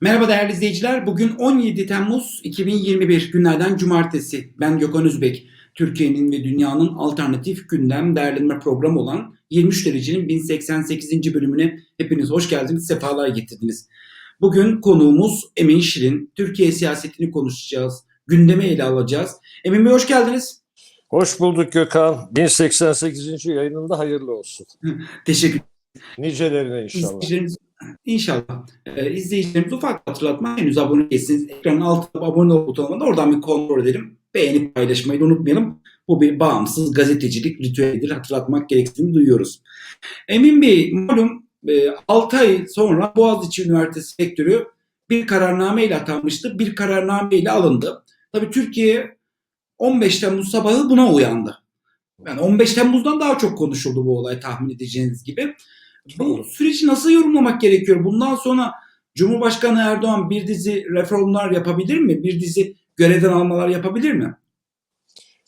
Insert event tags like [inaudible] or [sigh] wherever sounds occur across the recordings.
Merhaba değerli izleyiciler. Bugün 17 Temmuz 2021 günlerden cumartesi. Ben Gökhan Üzbek. Türkiye'nin ve dünyanın alternatif gündem değerlendirme programı olan 23 derecenin 1088. bölümüne hepiniz hoş geldiniz, sefalar getirdiniz. Bugün konuğumuz Emin Şirin. Türkiye siyasetini konuşacağız, gündeme ele alacağız. Emin Bey hoş geldiniz. Hoş bulduk Gökhan. 1088. yayınında hayırlı olsun. Teşekkür Nicelerine inşallah. İzleyicilerimiz, inşallah. Ee, izleyicilerimiz ufak hatırlatma. Henüz abone değilsiniz. Ekranın altında abone ol butonuna da oradan bir kontrol edelim. Beğenip paylaşmayı unutmayalım. Bu bir bağımsız gazetecilik ritüelidir. Hatırlatmak gerektiğini duyuyoruz. Emin Bey malum 6 ay sonra Boğaziçi Üniversitesi rektörü bir kararname ile atanmıştı. Bir kararname ile alındı. Tabii Türkiye 15 Temmuz sabahı buna uyandı. Yani 15 Temmuz'dan daha çok konuşuldu bu olay tahmin edeceğiniz gibi. Bu süreci nasıl yorumlamak gerekiyor? Bundan sonra Cumhurbaşkanı Erdoğan bir dizi reformlar yapabilir mi? Bir dizi görevden almalar yapabilir mi?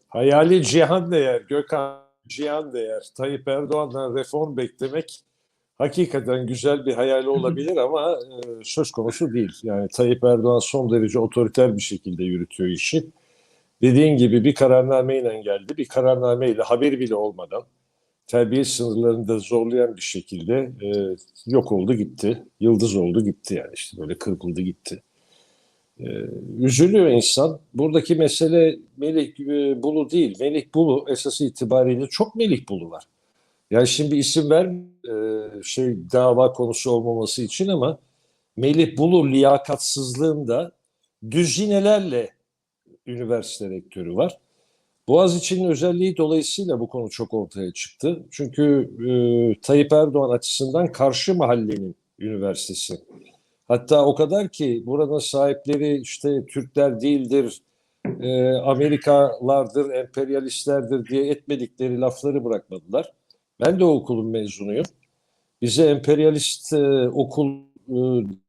Hayali cihan değer, Gökhan cihan değer. Tayyip Erdoğan'dan reform beklemek hakikaten güzel bir hayali olabilir ama e, söz konusu değil. Yani Tayyip Erdoğan son derece otoriter bir şekilde yürütüyor işi. Dediğin gibi bir kararnameyle geldi. Bir kararnameyle haberi bile olmadan terbiye sınırlarını da zorlayan bir şekilde e, yok oldu gitti. Yıldız oldu gitti yani işte böyle kırpıldı gitti. E, üzülüyor insan. Buradaki mesele Melih e, Bulu değil. Melih Bulu esası itibariyle çok Melih Bulu var. Yani şimdi isim ver e, şey dava konusu olmaması için ama Melih Bulu liyakatsızlığında düzinelerle üniversite rektörü var. Boğaziçi'nin özelliği dolayısıyla bu konu çok ortaya çıktı. Çünkü e, Tayyip Erdoğan açısından karşı mahallenin üniversitesi. Hatta o kadar ki buranın sahipleri işte Türkler değildir, e, Amerikalardır, emperyalistlerdir diye etmedikleri lafları bırakmadılar. Ben de o okulun mezunuyum. Bize emperyalist e, okul e,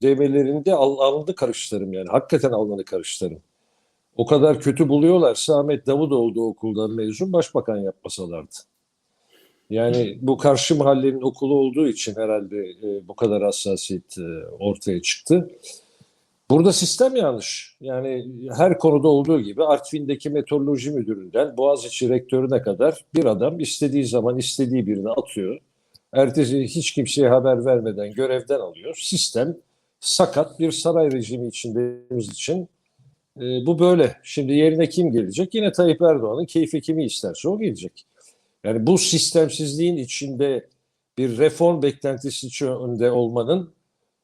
demelerinde al, alnını karıştırırım yani. Hakikaten alnını karıştırırım. O kadar kötü buluyorlarsa Ahmet Davutoğlu da okuldan mezun başbakan yapmasalardı. Yani bu karşı mahallenin okulu olduğu için herhalde e, bu kadar hassasiyet e, ortaya çıktı. Burada sistem yanlış. Yani her konuda olduğu gibi Artvin'deki meteoroloji müdüründen Boğaziçi rektörüne kadar bir adam istediği zaman istediği birini atıyor. Ertesi hiç kimseye haber vermeden görevden alıyor. Sistem sakat bir saray rejimi içindeyimiz için e, bu böyle. Şimdi yerine kim gelecek? Yine Tayyip Erdoğan'ın keyfi kimi isterse o gelecek. Yani bu sistemsizliğin içinde bir reform beklentisi içinde olmanın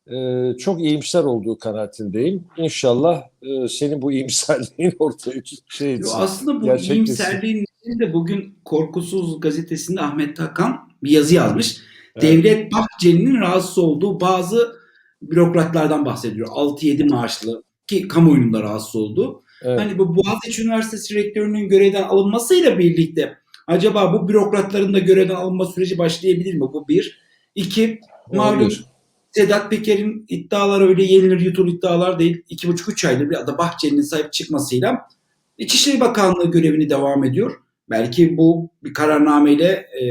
e, çok iyimser olduğu kanaatindeyim. İnşallah e, senin bu iyimserliğin [laughs] ortaya şey Yo, aslında bu iyimserliğin de bugün Korkusuz gazetesinde Ahmet Hakan bir yazı yazmış. Evet. Devlet Bahçeli'nin rahatsız olduğu bazı bürokratlardan bahsediyor. 6-7 maaşlı ki kamuoyunun da rahatsız olduğu. Evet. Hani bu Boğaziçi Üniversitesi rektörünün görevden alınmasıyla birlikte acaba bu bürokratların da görevden alınma süreci başlayabilir mi? Bu bir. İki, malum. Sedat Peker'in iddiaları öyle yenilir yutulur iddialar değil. İki buçuk üç aydır bir da Bahçeli'nin sahip çıkmasıyla İçişleri Bakanlığı görevini devam ediyor. Belki bu bir kararnameyle e,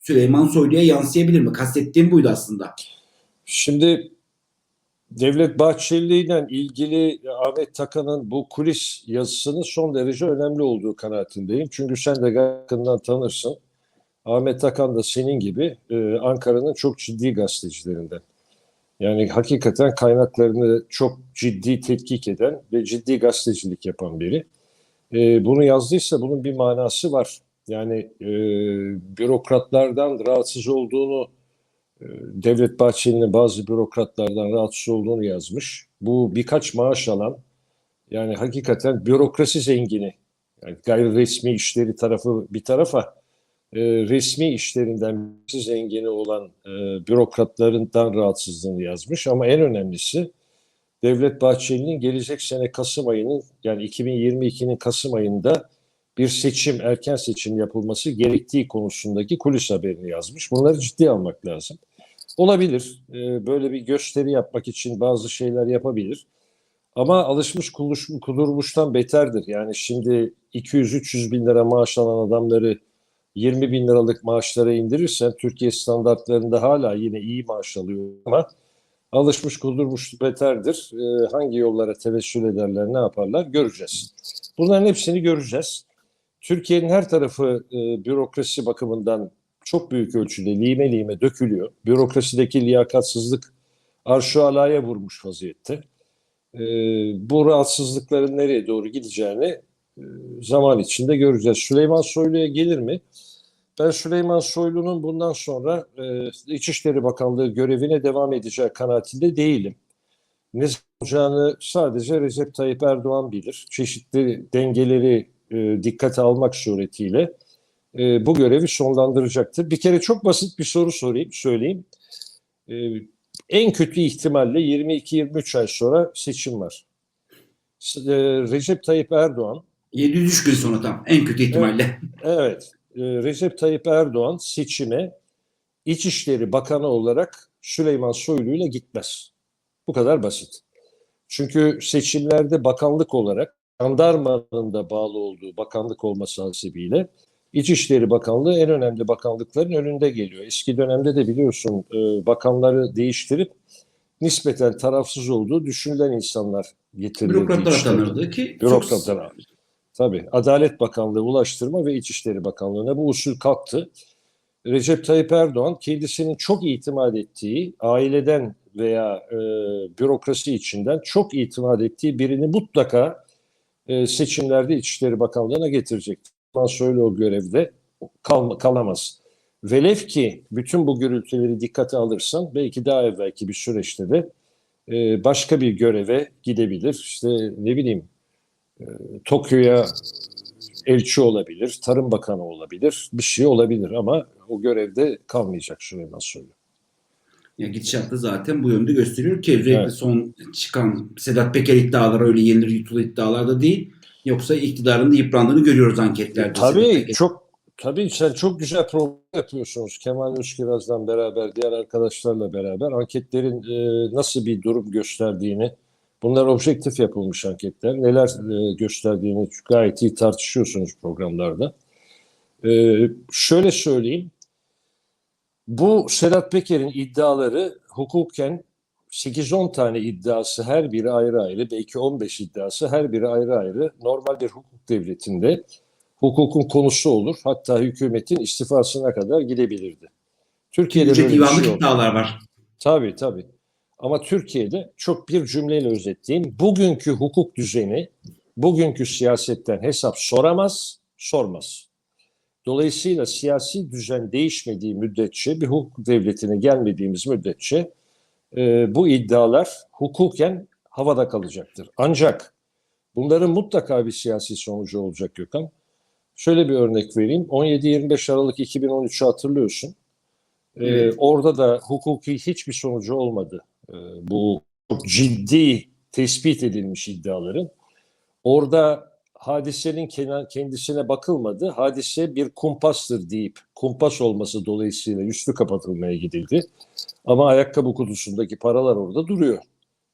Süleyman Soylu'ya yansıyabilir mi? Kastettiğim buydu aslında. Şimdi Devlet Bahçeli ile ilgili Ahmet Takan'ın bu kulis yazısının son derece önemli olduğu kanaatindeyim. Çünkü sen de yakından tanırsın. Ahmet Takan da senin gibi e, Ankara'nın çok ciddi gazetecilerinden. Yani hakikaten kaynaklarını çok ciddi tetkik eden ve ciddi gazetecilik yapan biri. E, bunu yazdıysa bunun bir manası var. Yani e, bürokratlardan rahatsız olduğunu Devlet Bahçeli'nin bazı bürokratlardan rahatsız olduğunu yazmış. Bu birkaç maaş alan yani hakikaten bürokrasi zengini yani gayri resmi işleri tarafı bir tarafa e, resmi işlerinden zengini olan e, bürokratlarından rahatsızlığını yazmış ama en önemlisi Devlet Bahçeli'nin gelecek sene Kasım ayının yani 2022'nin Kasım ayında bir seçim, erken seçim yapılması gerektiği konusundaki kulis haberini yazmış. Bunları ciddi almak lazım. Olabilir. Ee, böyle bir gösteri yapmak için bazı şeyler yapabilir. Ama alışmış kudurmuştan beterdir. Yani şimdi 200-300 bin lira maaş alan adamları 20 bin liralık maaşlara indirirsen Türkiye standartlarında hala yine iyi maaş alıyor ama alışmış kudurmuş beterdir. E, hangi yollara tevessül ederler, ne yaparlar göreceğiz. Bunların hepsini göreceğiz. Türkiye'nin her tarafı e, bürokrasi bakımından çok büyük ölçüde lime lime dökülüyor. Bürokrasideki liyakatsızlık arşu alaya vurmuş vaziyette. E, bu rahatsızlıkların nereye doğru gideceğini e, zaman içinde göreceğiz. Süleyman Soylu'ya gelir mi? Ben Süleyman Soylu'nun bundan sonra e, İçişleri Bakanlığı görevine devam edeceği kanaatinde değilim. Ne olacağını sadece Recep Tayyip Erdoğan bilir. Çeşitli dengeleri e, dikkate almak suretiyle e, bu görevi sonlandıracaktır. Bir kere çok basit bir soru sorayım, söyleyeyim. E, en kötü ihtimalle 22-23 ay sonra seçim var. E, Recep Tayyip Erdoğan 703 gün sonra tam en kötü ihtimalle. Evet, e, Recep Tayyip Erdoğan seçime İçişleri Bakanı olarak Süleyman Soylu ile gitmez. Bu kadar basit. Çünkü seçimlerde bakanlık olarak jandarmanın da bağlı olduğu bakanlık olması hasebiyle İçişleri Bakanlığı en önemli bakanlıkların önünde geliyor. Eski dönemde de biliyorsun e, bakanları değiştirip nispeten tarafsız olduğu düşünülen insanlar getirildi. Bürokratlar atanırdı ki Bürokratlar. çok- Tabii. Adalet Bakanlığı, Ulaştırma ve İçişleri Bakanlığı'na bu usul kalktı. Recep Tayyip Erdoğan kendisinin çok itimat ettiği, aileden veya e, bürokrasi içinden çok itimat ettiği birini mutlaka e, seçimlerde İçişleri Bakanlığı'na. Ondan sonra o görevde kal, kalamaz. Velev ki bütün bu gürültüleri dikkate alırsan belki daha evvelki bir süreçte de e, başka bir göreve gidebilir. İşte ne bileyim Tokyo'ya elçi olabilir, Tarım Bakanı olabilir, bir şey olabilir ama o görevde kalmayacak Süleyman Soylu. Ya gidişatta zaten bu yönde gösteriyor ki özellikle Evet. son çıkan Sedat Peker iddiaları öyle yenilir yutulur iddialar da değil. Yoksa iktidarın da yıprandığını görüyoruz anketlerde. Tabii çok tabii sen çok güzel program yapıyorsunuz Kemal Özkiraz'dan beraber, diğer arkadaşlarla beraber anketlerin e, nasıl bir durum gösterdiğini, bunlar objektif yapılmış anketler, neler e, gösterdiğini gayet iyi tartışıyorsunuz programlarda. E, şöyle söyleyeyim, bu Sedat Peker'in iddiaları hukuken 8-10 tane iddiası her biri ayrı ayrı, belki 15 iddiası her biri ayrı ayrı normal bir hukuk devletinde hukukun konusu olur. Hatta hükümetin istifasına kadar gidebilirdi. Türkiye'de Yüce böyle bir şey iddialar var. Tabii tabii. Ama Türkiye'de çok bir cümleyle özetleyeyim. Bugünkü hukuk düzeni, bugünkü siyasetten hesap soramaz, sormaz. Dolayısıyla siyasi düzen değişmediği müddetçe, bir hukuk devletine gelmediğimiz müddetçe e, bu iddialar hukuken havada kalacaktır. Ancak bunların mutlaka bir siyasi sonucu olacak Gökhan. Şöyle bir örnek vereyim. 17-25 Aralık 2013'ü hatırlıyorsun. Ee, Evet. orada da hukuki hiçbir sonucu olmadı. Ee, bu çok ciddi tespit edilmiş iddiaların. Orada hadisenin kendisine bakılmadı. Hadise bir kumpastır deyip kumpas olması dolayısıyla üstü kapatılmaya gidildi. Ama ayakkabı kutusundaki paralar orada duruyor.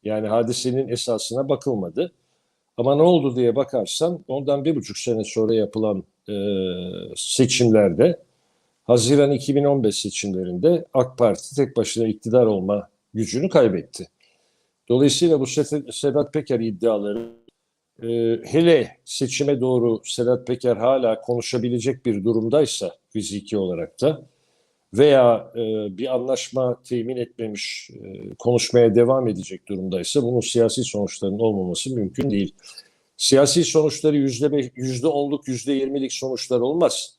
Yani hadisenin esasına bakılmadı. Ama ne oldu diye bakarsan ondan bir buçuk sene sonra yapılan e, seçimlerde Haziran 2015 seçimlerinde AK Parti tek başına iktidar olma gücünü kaybetti. Dolayısıyla bu Sed- Sedat Peker iddiaları e, hele seçime doğru Sedat Peker hala konuşabilecek bir durumdaysa fiziki olarak da veya e, bir anlaşma temin etmemiş e, konuşmaya devam edecek durumdaysa bunun siyasi sonuçlarının olmaması mümkün değil. Siyasi sonuçları yüzde beş- yüzde onluk, yüzde yirmilik sonuçlar olmaz.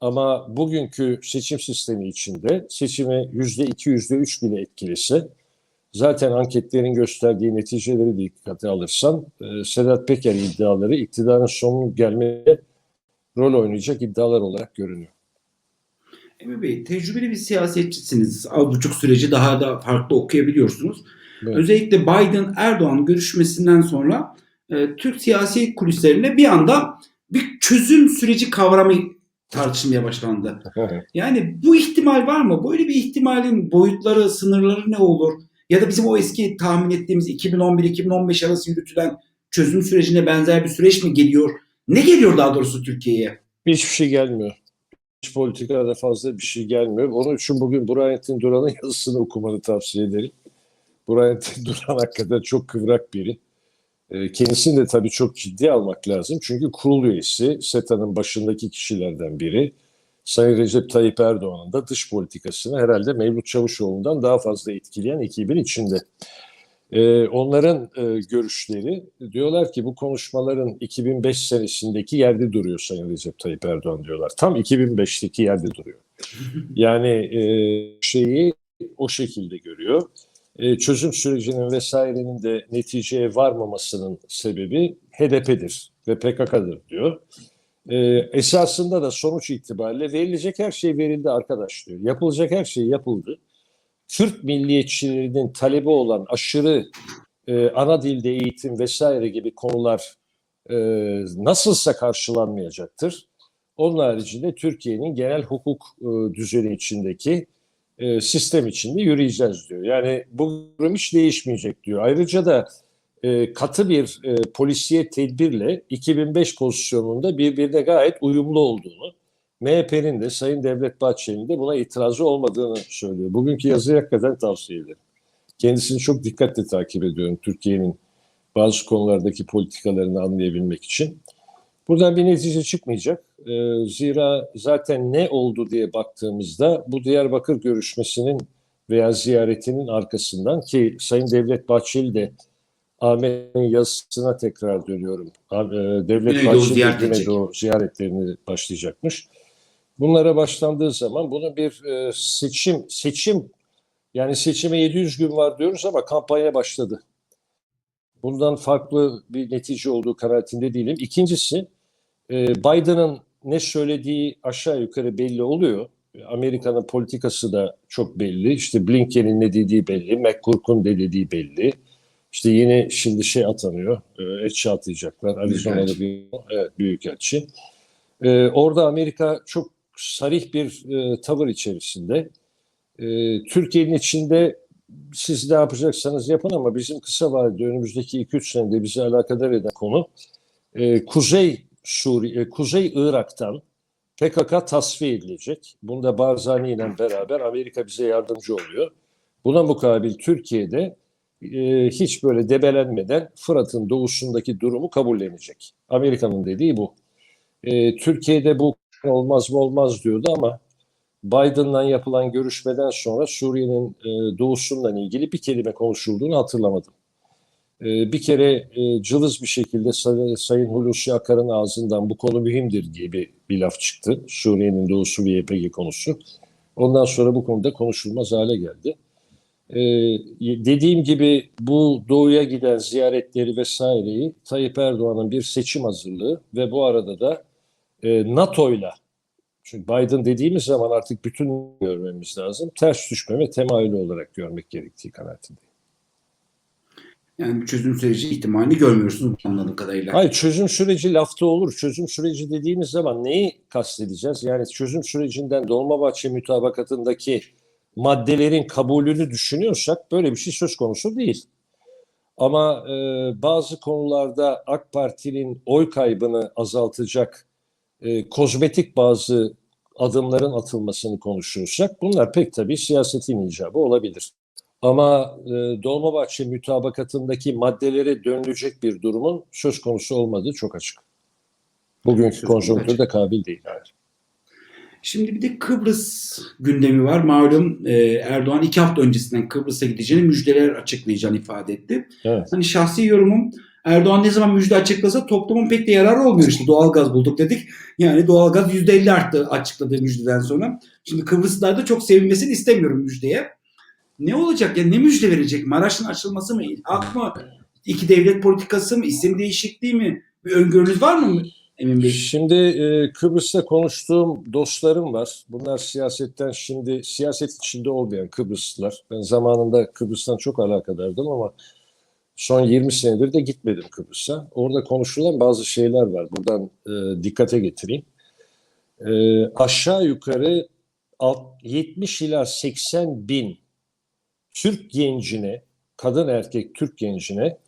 Ama bugünkü seçim sistemi içinde seçimi yüzde iki, yüzde üç bile etkilese zaten anketlerin gösterdiği neticeleri dikkate alırsan e, Sedat Peker iddiaları iktidarın sonunun gelmeye rol oynayacak iddialar olarak görünüyor. Emre Bey tecrübeli bir siyasetçisiniz. Az buçuk süreci daha da farklı okuyabiliyorsunuz. Evet. Özellikle Biden-Erdoğan görüşmesinden sonra e, Türk siyasi kulislerine bir anda bir çözüm süreci kavramı tartışılmaya başlandı. Yani bu ihtimal var mı? Böyle bir ihtimalin boyutları, sınırları ne olur? Ya da bizim o eski tahmin ettiğimiz 2011-2015 arası yürütülen çözüm sürecine benzer bir süreç mi geliyor? Ne geliyor daha doğrusu Türkiye'ye? Hiçbir şey gelmiyor. Hiç politikada fazla bir şey gelmiyor. Onun için bugün Burhanettin Duran'ın yazısını okumanı tavsiye ederim. Bryant [laughs] Duran hakikaten çok kıvrak biri. E, kendisini de tabii çok ciddi almak lazım. Çünkü kurul üyesi, SETA'nın başındaki kişilerden biri. Sayın Recep Tayyip Erdoğan'ın da dış politikasını herhalde Mevlüt Çavuşoğlu'ndan daha fazla etkileyen ekibin içinde. Ee, onların e, görüşleri diyorlar ki bu konuşmaların 2005 senesindeki yerde duruyor Sayın Recep Tayyip Erdoğan diyorlar. Tam 2005'teki yerde duruyor. [laughs] Yani e, şeyi o şekilde görüyor. E, çözüm sürecinin vesairenin de neticeye varmamasının sebebi HDP'dir ve PKK'dır diyor. E, esasında da sonuç itibariyle verilecek her şey verildi arkadaş diyor. Yapılacak her şey yapıldı. Türk milliyetçilerinin talebi olan aşırı e, ana dilde eğitim vesaire gibi konular e, nasılsa karşılanmayacaktır. Onun haricinde Türkiye'nin genel hukuk e, düzeni içindeki e, sistem içinde yürüyeceğiz diyor. Yani bu durum hiç değişmeyecek diyor. Ayrıca da e, katı bir e, polisiye tedbirle 2005 pozisyonunda birbirine gayet uyumlu olduğunu, MHP'nin de Sayın Devlet Bahçeli'nin de buna itirazı olmadığını söylüyor. Bugünkü yazıyı hakikaten tavsiye ederim. Kendisini çok dikkatle takip ediyorum Türkiye'nin bazı konulardaki politikalarını anlayabilmek için. Buradan bir netice çıkmayacak. Ee, zira zaten ne oldu diye baktığımızda bu Diyarbakır görüşmesinin veya ziyaretinin arkasından ki Sayın Devlet Bahçeli de Ahmet'in yazısına tekrar dönüyorum. E, Devlet Bahçeli Güneydoğu ziyaretlerini başlayacakmış. Bunlara başlandığı zaman bunu bir e, seçim seçim yani seçime 700 gün var diyoruz ama kampanya başladı. Bundan farklı bir netice olduğu kanaatinde değilim. İkincisi e, Biden'ın ne söylediği aşağı yukarı belli oluyor. Amerika'nın politikası da çok belli. İşte Blinken'in ne dediği belli, McCourt'un ne dediği belli. İşte yine şimdi şey atanıyor, e, etçi atayacaklar. Arizona'da bir evet, büyükelçi. E, orada Amerika çok sarih bir e, tavır içerisinde. E, Türkiye'nin içinde siz ne yapacaksanız yapın ama bizim kısa vadede önümüzdeki 2-3 senede bizi alakadar eden konu e, Kuzey Suriye, Kuzey Irak'tan PKK tasfiye edilecek. Bunda Barzani ile beraber Amerika bize yardımcı oluyor. Buna mukabil Türkiye'de e, hiç böyle debelenmeden Fırat'ın doğusundaki durumu kabullenecek. Amerika'nın dediği bu. E, Türkiye'de bu olmaz mı olmaz diyordu ama Biden'la yapılan görüşmeden sonra Suriye'nin e, doğusundan ilgili bir kelime konuşulduğunu hatırlamadım. E, bir kere e, cılız bir şekilde Say- Sayın Hulusi Akar'ın ağzından bu konu mühimdir diye bir, bir laf çıktı. Suriye'nin doğusu ve YPG konusu. Ondan sonra bu konuda konuşulmaz hale geldi. E, dediğim gibi bu doğuya giden ziyaretleri vesaireyi Tayyip Erdoğan'ın bir seçim hazırlığı ve bu arada da e, NATO'yla çünkü Biden dediğimiz zaman artık bütün görmemiz lazım. Ters düşmeme temayülü olarak görmek gerektiği kanaatindeyim. Yani çözüm süreci ihtimalini görmüyorsunuz anladığım kadarıyla. Hayır çözüm süreci lafta olur. Çözüm süreci dediğimiz zaman neyi kastedeceğiz? Yani çözüm sürecinden Dolmabahçe mütabakatındaki maddelerin kabulünü düşünüyorsak böyle bir şey söz konusu değil. Ama e, bazı konularda AK Parti'nin oy kaybını azaltacak e, kozmetik bazı adımların atılmasını konuşuyorsak bunlar pek tabii siyasetin icabı olabilir. Ama e, Dolmabahçe mütabakatındaki maddelere dönülecek bir durumun söz konusu olmadığı çok açık. Bugünkü konjonktürde kabil değil. Yani. Şimdi bir de Kıbrıs gündemi var. Malum e, Erdoğan iki hafta öncesinden Kıbrıs'a gideceğini müjdeler açıklayacağını ifade etti. Evet. Hani şahsi yorumum Erdoğan ne zaman müjde açıklasa toplumun pek de yararı olmuyor işte doğalgaz bulduk dedik. Yani doğalgaz %50 arttı açıkladığı müjdeden sonra. Şimdi Kıbrıslılar da çok sevinmesini istemiyorum müjdeye. Ne olacak ya ne müjde verecek? Maraş'ın açılması mı? İlhak mı? İki devlet politikası mı? İsim değişikliği mi? Bir öngörünüz var mı Emin Bey? Şimdi e, Kıbrıs'ta konuştuğum dostlarım var. Bunlar siyasetten şimdi siyaset içinde olmayan Kıbrıslılar. Ben zamanında Kıbrıs'tan çok alakadardım ama son 20 senedir de gitmedim Kıbrıs'a. Orada konuşulan bazı şeyler var. Buradan e, dikkate getireyim. E, aşağı yukarı alt- 70 ila 80 bin Türk gencine, kadın erkek Türk gencine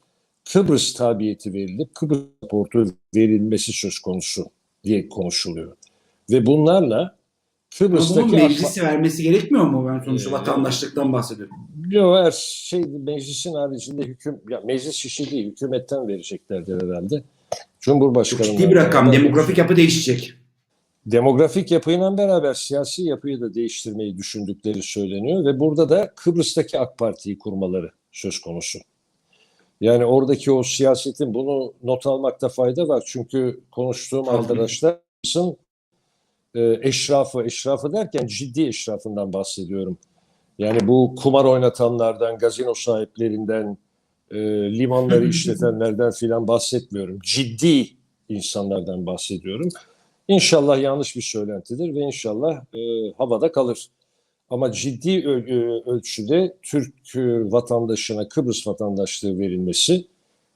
Kıbrıs tabiyeti verilip Kıbrıs raportu verilmesi söz konusu diye konuşuluyor. Ve bunlarla Ama bunun Kıbrıs'taki meclisi vermesi gerekmiyor mu? Ben sonuçta Ee, vatandaşlıktan bahsediyorum. Yok her şey meclisin haricinde hüküm ya meclis işi değil hükümetten vereceklerdir herhalde. Cumhurbaşkanı ciddi bir rakam. Demografik yapı değişecek. demografik yapıyla beraber siyasi yapıyı da değiştirmeyi düşündükleri söyleniyor ve burada da Kıbrıs'taki AK Parti'yi kurmaları söz konusu. Yani oradaki o siyasetin bunu not almakta fayda var. Çünkü konuştuğum arkadaşların e, eşrafı, eşrafı derken ciddi eşrafından bahsediyorum. Yani bu kumar oynatanlardan, gazino sahiplerinden, e, limanları [laughs] işletenlerden filan bahsetmiyorum. Ciddi insanlardan bahsediyorum. İnşallah yanlış bir söylentidir ve inşallah e, havada kalır. Ama ciddi ölçüde Türk e, vatandaşına Kıbrıs vatandaşlığı verilmesi,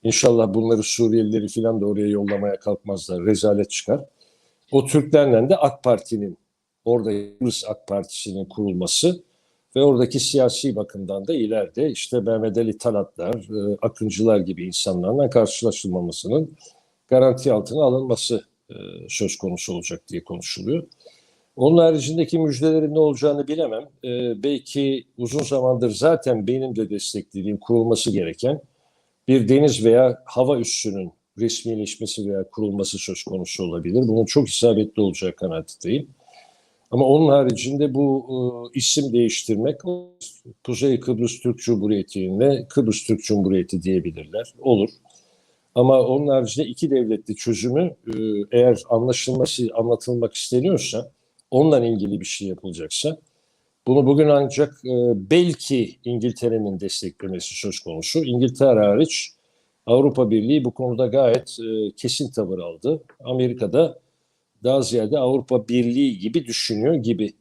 inşallah bunları Suriyelileri filan da oraya yollamaya kalkmazlar, rezalet çıkar. O Türklerle de AK Parti'nin, orada Kıbrıs AK Partisi'nin kurulması ve oradaki siyasi bakımdan da ileride işte Mehmet Ali Talatlar, e, Akıncılar gibi insanlarla karşılaşılmamasının garanti altına alınması e, söz konusu olacak diye konuşuluyor. Onun haricindeki müjdelerin ne olacağını bilemem. E, belki uzun zamandır zaten benim de desteklediğim kurulması gereken bir deniz veya hava üssünün resmileşmesi veya kurulması söz konusu olabilir. Bunun çok isabetli olacağı kanaatindeyim. Ama onun haricinde bu e, isim değiştirmek Kuzey Kıbrıs Türk Cumhuriyeti yerine Kıbrıs Türk Cumhuriyeti diyebilirler. Olur. Ama onun haricinde iki devletli çözümü e, eğer anlaşılması, anlatılmak isteniyorsa, onunla ilgili bir şey yapılacaksa, bunu bugün ancak e, belki İngiltere'nin desteklemesi söz konusu. İngiltere hariç Avrupa Birliği bu konuda gayet e, kesin tavır aldı. Amerika'da daha ziyade Avrupa Birliği gibi düşünüyor gibi.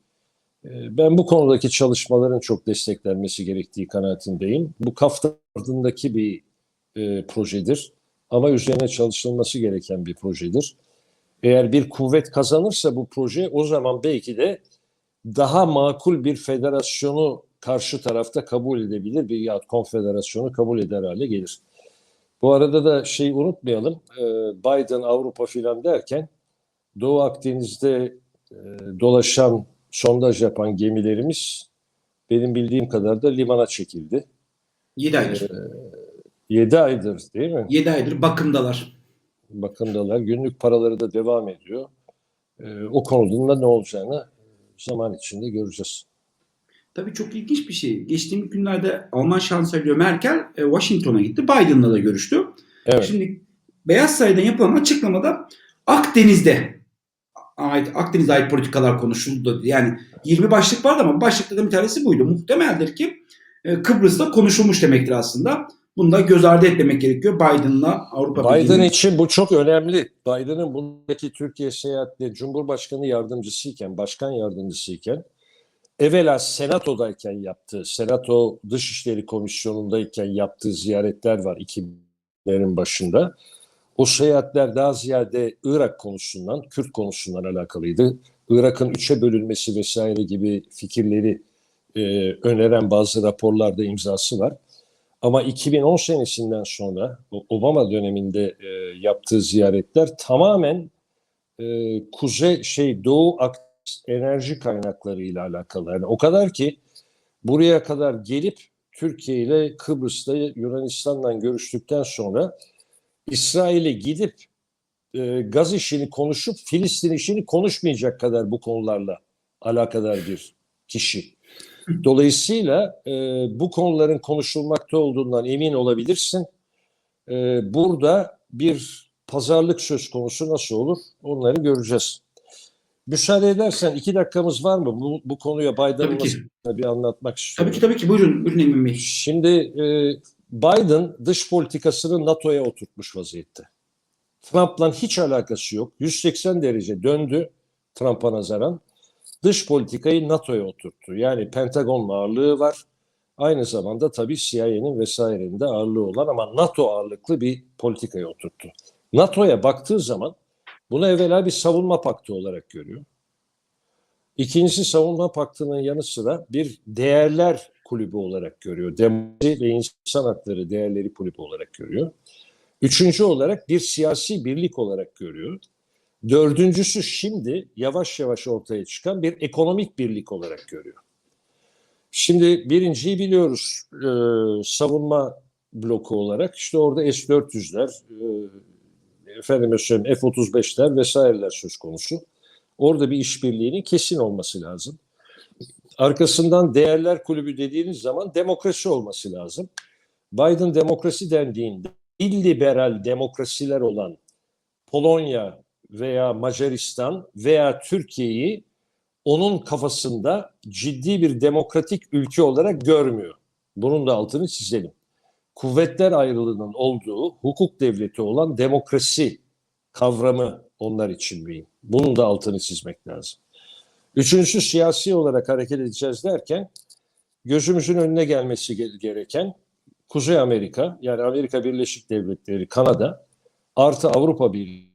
E, Ben bu konudaki çalışmaların çok desteklenmesi gerektiği kanaatindeyim. Bu Kaftan'daki bir e, projedir ama üzerine çalışılması gereken bir projedir. Eğer bir kuvvet kazanırsa bu proje o zaman belki de daha makul bir federasyonu karşı tarafta kabul edebilir bir ya konfederasyonu kabul eder hale gelir. Bu arada da şey unutmayalım e, Biden Avrupa filan derken Doğu Akdeniz'de e, dolaşan sondaj yapan gemilerimiz benim bildiğim kadar da limana çekildi. 7 aydır. 7 aydır değil mi? 7 aydır bakımdalar. Bakımdalar. Günlük paraları da devam ediyor. E, o konuda ne olacağını zaman içinde göreceğiz. Tabii çok ilginç bir şey. Geçtiğimiz günlerde Alman Şansölye Merkel e, Washington'a gitti. Biden'la da görüştü. Evet. Şimdi Beyaz Saray'dan yapılan açıklamada Akdeniz'de ait Akdeniz'e ait politikalar konuşuldu. Yani 20 başlık vardı ama başlıklardan bir tanesi buydu. Muhtemeldir ki e, Kıbrıs'ta konuşulmuş demektir aslında. Bunu da göz ardı etmemek gerekiyor. Biden'la Avrupa Biden Birliği'nin- için bu çok önemli. Biden'ın bundaki Türkiye seyahatinde Cumhurbaşkanı yardımcısıyken, başkan yardımcısıyken, evvela Senato'dayken yaptığı, Senato Dışişleri Komisyonu'ndayken yaptığı ziyaretler var 2000'lerin başında. O seyahatler daha ziyade Irak konusundan, Kürt konusundan alakalıydı. Irak'ın üçe bölünmesi vesaire gibi fikirleri e, öneren bazı raporlarda imzası var. Ama 2010 senesinden sonra Obama döneminde e, yaptığı ziyaretler tamamen e, kuzey şey Doğu enerji kaynaklarıyla alakalı. Yani o kadar ki buraya kadar gelip Türkiye ile Kıbrıs'ta Yunanistan'la görüştükten sonra İsrail'e gidip e, gaz işini konuşup Filistin işini konuşmayacak kadar bu konularla alakadar bir kişi. Dolayısıyla e, bu konuların konuşulmakta olduğundan emin olabilirsin. E, burada bir pazarlık söz konusu nasıl olur onları göreceğiz. Müsaade edersen iki dakikamız var mı? Bu, bu konuya Biden'ı Tabii ki. nasıl bir anlatmak istiyorum. Tabii ki tabii ki. Buyurun, buyurun Emin Bey. Şimdi e, Biden dış politikasını NATO'ya oturtmuş vaziyette. Trump'la hiç alakası yok. 180 derece döndü Trump'a nazaran. Dış politikayı NATO'ya oturttu. Yani Pentagon'un ağırlığı var. Aynı zamanda tabii CIA'nin vesairenin de ağırlığı olan ama NATO ağırlıklı bir politikaya oturttu. NATO'ya baktığı zaman bunu evvela bir savunma paktı olarak görüyor. İkincisi savunma paktının yanı sıra bir değerler kulübü olarak görüyor. Demokrasi ve insan hakları değerleri kulübü olarak görüyor. Üçüncü olarak bir siyasi birlik olarak görüyor. Dördüncüsü şimdi yavaş yavaş ortaya çıkan bir ekonomik birlik olarak görüyor. Şimdi birinciyi biliyoruz e, savunma bloku olarak işte orada S-400'ler, e, efendime söyleyeyim F-35'ler vesaireler söz konusu. Orada bir işbirliğinin kesin olması lazım. Arkasından değerler kulübü dediğiniz zaman demokrasi olması lazım. Biden demokrasi dendiğinde illiberal demokrasiler olan Polonya veya Macaristan veya Türkiye'yi onun kafasında ciddi bir demokratik ülke olarak görmüyor. Bunun da altını çizelim. Kuvvetler ayrılığının olduğu hukuk devleti olan demokrasi kavramı onlar için mühim. Bunun da altını çizmek lazım. Üçüncüsü siyasi olarak hareket edeceğiz derken gözümüzün önüne gelmesi gereken Kuzey Amerika yani Amerika Birleşik Devletleri, Kanada artı Avrupa Birliği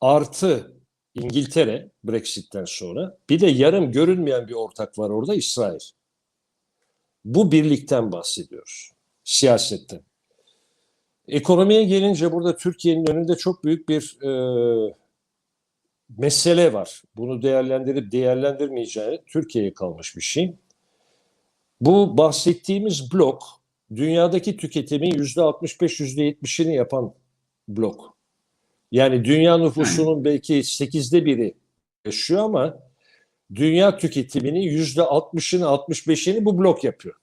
artı İngiltere Brexit'ten sonra bir de yarım görünmeyen bir ortak var orada İsrail. Bu birlikten bahsediyoruz siyasetten. Ekonomiye gelince burada Türkiye'nin önünde çok büyük bir e, mesele var. Bunu değerlendirip değerlendirmeyeceği Türkiye'ye kalmış bir şey. Bu bahsettiğimiz blok dünyadaki tüketimin yüzde 65 yüzde 70'ini yapan blok. Yani dünya nüfusunun belki sekizde biri yaşıyor ama dünya tüketiminin yüzde 60'ını 65'ini bu blok yapıyor.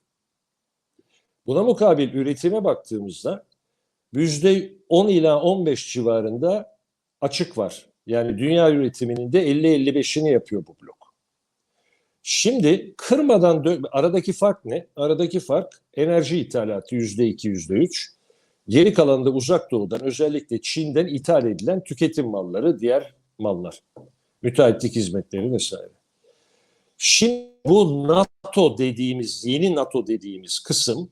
Buna mukabil üretime baktığımızda yüzde 10 ila 15 civarında açık var. Yani dünya üretiminin de 50-55'ini yapıyor bu blok. Şimdi kırmadan aradaki fark ne? Aradaki fark enerji ithalatı yüzde iki, yüzde üç. Geri kalan da uzak doğudan özellikle Çin'den ithal edilen tüketim malları, diğer mallar. Müteahhitlik hizmetleri vesaire. Şimdi bu NATO dediğimiz, yeni NATO dediğimiz kısım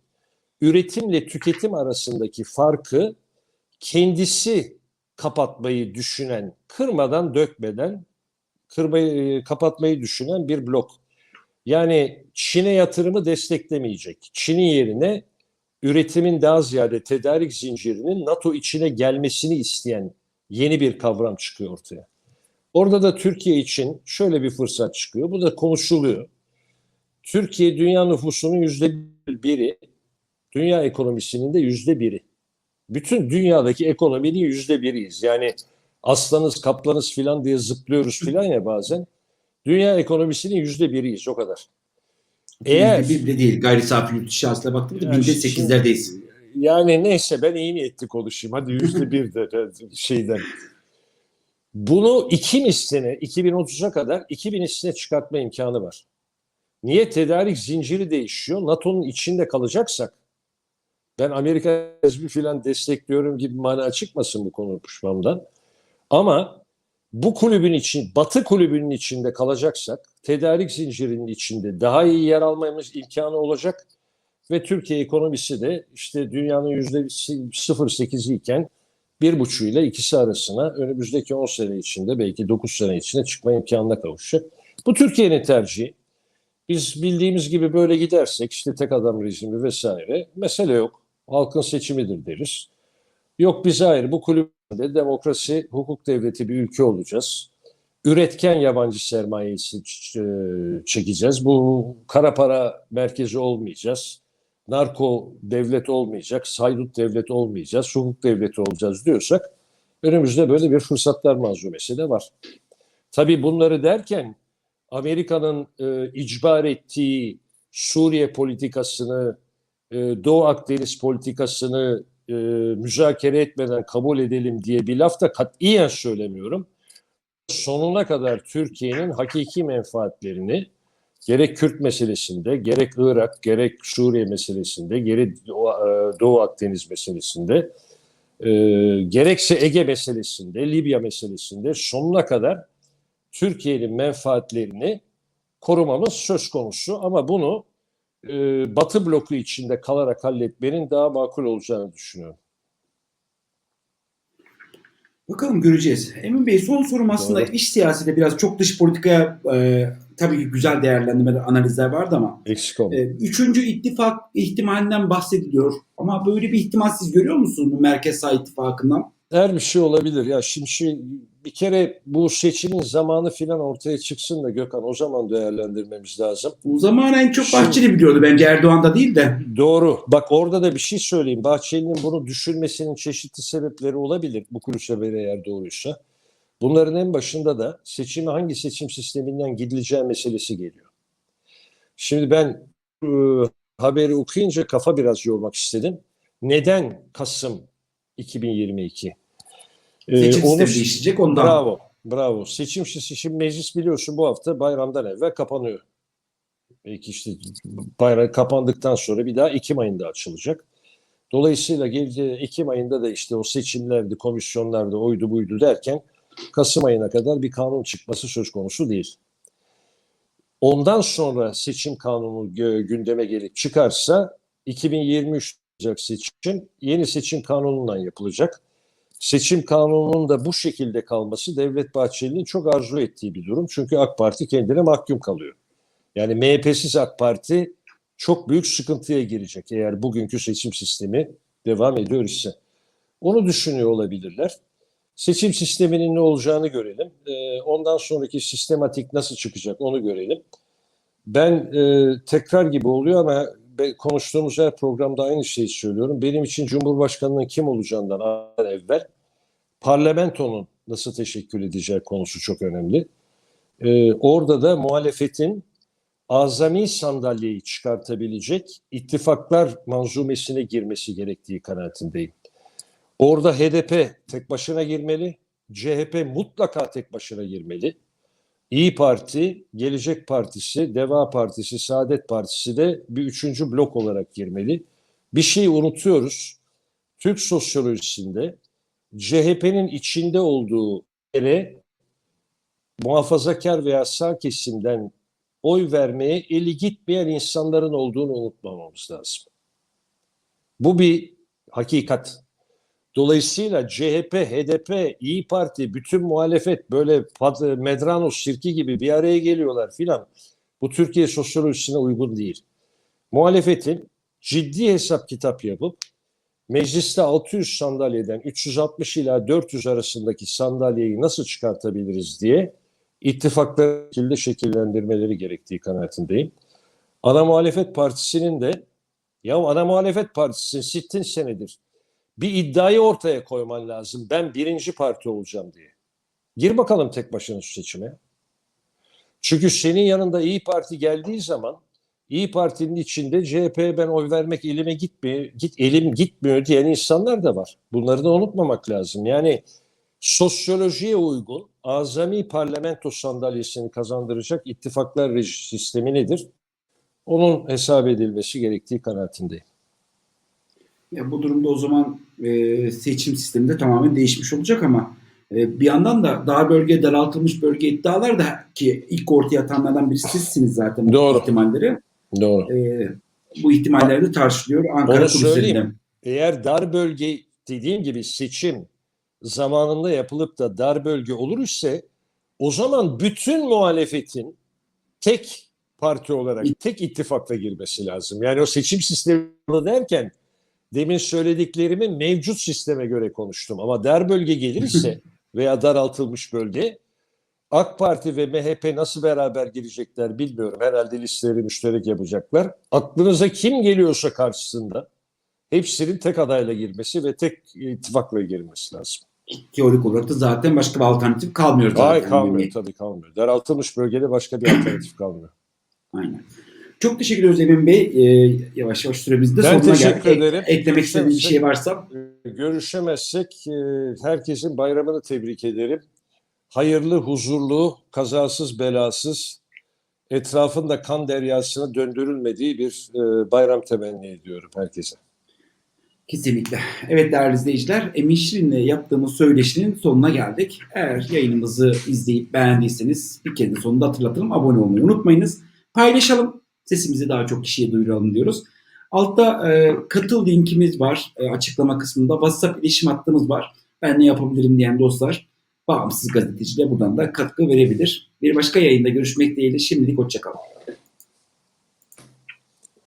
üretimle tüketim arasındaki farkı kendisi kapatmayı düşünen, kırmadan dökmeden kırmayı, kapatmayı düşünen bir blok. Yani Çin'e yatırımı desteklemeyecek. Çin'in yerine üretimin daha ziyade tedarik zincirinin NATO içine gelmesini isteyen yeni bir kavram çıkıyor ortaya. Orada da Türkiye için şöyle bir fırsat çıkıyor. Bu da konuşuluyor. Türkiye dünya nüfusunun yüzde biri, dünya ekonomisinin de yüzde biri. Bütün dünyadaki ekonominin yüzde biriyiz. Yani aslanız, kaplanız filan diye zıplıyoruz filan ya bazen. Dünya ekonomisinin yüzde biriyiz o kadar. Eğer bir de değil gayri safi yurt dışı hasıla baktığımda yani binde sekizlerdeyiz. Yani neyse ben iyi niyetli konuşayım. Hadi yüzde bir de şeyden. Bunu iki misline 2030'a kadar 2000 misline çıkartma imkanı var. Niye? Tedarik zinciri değişiyor. NATO'nun içinde kalacaksak ben Amerika hezbi filan destekliyorum gibi mana çıkmasın bu konuşmamdan. Ama bu kulübün için, Batı kulübünün içinde kalacaksak tedarik zincirinin içinde daha iyi yer almamız imkanı olacak ve Türkiye ekonomisi de işte dünyanın yüzde 0.8'i iken bir buçuğu ile ikisi arasına önümüzdeki 10 sene içinde belki 9 sene içinde çıkma imkanına kavuşacak. Bu Türkiye'nin tercihi. Biz bildiğimiz gibi böyle gidersek işte tek adam rejimi vesaire mesele yok. Halkın seçimidir deriz. Yok biz hayır bu kulüpte demokrasi, hukuk devleti bir ülke olacağız. Üretken yabancı sermayesi çekeceğiz. Bu kara para merkezi olmayacağız. Narko devlet olmayacak, saydut devlet olmayacağız, hukuk devleti olacağız diyorsak önümüzde böyle bir fırsatlar malzumesi de var. Tabii bunları derken Amerika'nın e, icbar ettiği Suriye politikasını, e, Doğu Akdeniz politikasını e, müzakere etmeden kabul edelim diye bir laf da katiyen söylemiyorum. Sonuna kadar Türkiye'nin hakiki menfaatlerini gerek Kürt meselesinde, gerek Irak, gerek Suriye meselesinde, gerek Doğu Akdeniz meselesinde, e, gerekse Ege meselesinde, Libya meselesinde sonuna kadar Türkiye'nin menfaatlerini korumamız söz konusu ama bunu e, Batı bloku içinde kalarak halletmenin daha makul olacağını düşünüyorum. Bakalım göreceğiz. Emin Bey son sorum aslında Doğru. iş siyasete biraz çok dış politikaya e, tabii ki güzel değerlendirmeler, analizler vardı ama. Eksik. E, üçüncü ittifak ihtimalinden bahsediliyor. Ama böyle bir ihtimal siz görüyor musunuz bu Merkez Sağ ittifakından? Her bir şey olabilir. Ya şimdi şey, bir kere bu seçimin zamanı filan ortaya çıksın da Gökhan o zaman değerlendirmemiz lazım. O zaman en çok Şimdi- Bahçeli biliyordu bence Erdoğan'da değil de. Doğru. Bak orada da bir şey söyleyeyim. Bahçeli'nin bunu düşünmesinin çeşitli sebepleri olabilir bu kuruş haberi eğer doğruysa. Bunların en başında da seçimi hangi seçim sisteminden gidileceği meselesi geliyor. Şimdi ben e, haberi okuyunca kafa biraz yormak istedim. Neden Kasım 2022? E, Seçim onu- sistemi değişecek ondan. Bravo, bravo. Seçim seçim meclis biliyorsun bu hafta bayramdan evvel kapanıyor. Belki işte bayram kapandıktan sonra bir daha Ekim ayında açılacak. Dolayısıyla geleceği Ekim ayında da işte o seçimlerdi, komisyonlarda oydu buydu derken Kasım ayına kadar bir kanun çıkması söz konusu değil. Ondan sonra seçim kanunu gündeme gelip çıkarsa 2023 olacak seçim yeni seçim kanunundan yapılacak. Seçim kanununun da bu şekilde kalması Devlet Bahçeli'nin çok arzu ettiği bir durum. Çünkü AK Parti kendine mahkum kalıyor. Yani MHP'siz AK Parti çok büyük sıkıntıya girecek eğer bugünkü seçim sistemi devam ediyor ise. Onu düşünüyor olabilirler. Seçim sisteminin ne olacağını görelim. Ee, ondan sonraki sistematik nasıl çıkacak onu görelim. Ben e, tekrar gibi oluyor ama konuştuğumuz her programda aynı şeyi söylüyorum. Benim için Cumhurbaşkanı'nın kim olacağından evvel parlamentonun nasıl teşekkül edeceği konusu çok önemli. Ee, orada da muhalefetin azami sandalyeyi çıkartabilecek ittifaklar manzumesine girmesi gerektiği kanaatindeyim. Orada HDP tek başına girmeli, CHP mutlaka tek başına girmeli. İyi Parti, Gelecek Partisi, Deva Partisi, Saadet Partisi de bir üçüncü blok olarak girmeli. Bir şey unutuyoruz. Türk sosyolojisinde CHP'nin içinde olduğu yere muhafazakar veya sağ kesimden oy vermeye eli gitmeyen insanların olduğunu unutmamamız lazım. Bu bir hakikat. Dolayısıyla CHP, HDP, İyi Parti, bütün muhalefet böyle Medranos sirki gibi bir araya geliyorlar filan. Bu Türkiye sosyolojisine uygun değil. Muhalefetin ciddi hesap kitap yapıp mecliste 600 sandalyeden 360 ila 400 arasındaki sandalyeyi nasıl çıkartabiliriz diye ittifakları şekilde şekillendirmeleri gerektiği kanaatindeyim. Ana muhalefet partisinin de ya ana muhalefet partisi sittin senedir bir iddiayı ortaya koyman lazım. Ben birinci parti olacağım diye. Gir bakalım tek başına seçime. Çünkü senin yanında İyi Parti geldiği zaman İyi Parti'nin içinde CHP'ye ben oy vermek elime gitmiyor, git elim gitmiyor diyen insanlar da var. Bunları da unutmamak lazım. Yani sosyolojiye uygun azami parlamento sandalyesini kazandıracak ittifaklar sistemi nedir? Onun hesap edilmesi gerektiği kanaatindeyim. Ya bu durumda o zaman e, seçim sistemi de tamamen değişmiş olacak ama e, bir yandan da dar bölge daraltılmış bölge iddialar da ki ilk ortaya atanlardan birisi sizsiniz zaten bu Doğru. ihtimalleri. Doğru. E, bu ihtimaller de tartışılıyor Ankara Onu söyleyeyim. Eğer dar bölge dediğim gibi seçim zamanında yapılıp da dar bölge olur ise o zaman bütün muhalefetin tek parti olarak tek ittifakla girmesi lazım. Yani o seçim sistemi derken demin söylediklerimin mevcut sisteme göre konuştum ama dar bölge gelirse [laughs] veya daraltılmış bölge AK Parti ve MHP nasıl beraber girecekler bilmiyorum. Herhalde listeleri müşterek yapacaklar. Aklınıza kim geliyorsa karşısında hepsinin tek adayla girmesi ve tek ittifakla girmesi lazım. Teorik olarak da zaten başka bir alternatif kalmıyor. Ay kalmıyor tabii kalmıyor. Daraltılmış bölgede başka bir alternatif kalmıyor. Aynen. Çok teşekkür ediyoruz Emin Bey. Ee, yavaş yavaş süremizde Ben sonuna geldik. Ederim. eklemek istediğiniz bir şey varsa. Ee, Görüşemezsek e, herkesin bayramını tebrik ederim. Hayırlı, huzurlu, kazasız, belasız, etrafında kan deryasına döndürülmediği bir e, bayram temenni ediyorum herkese. Kesinlikle. Evet değerli izleyiciler, Emin Şirin'le yaptığımız söyleşinin sonuna geldik. Eğer yayınımızı izleyip beğendiyseniz bir kere sonunda hatırlatalım. Abone olmayı unutmayınız. Paylaşalım. Sesimizi daha çok kişiye duyuralım diyoruz. Altta e, katıl linkimiz var e, açıklama kısmında. WhatsApp iletişim hattımız var. Ben ne yapabilirim diyen dostlar bağımsız gazeteci buradan da katkı verebilir. Bir başka yayında görüşmek dileğiyle şimdilik hoşçakalın.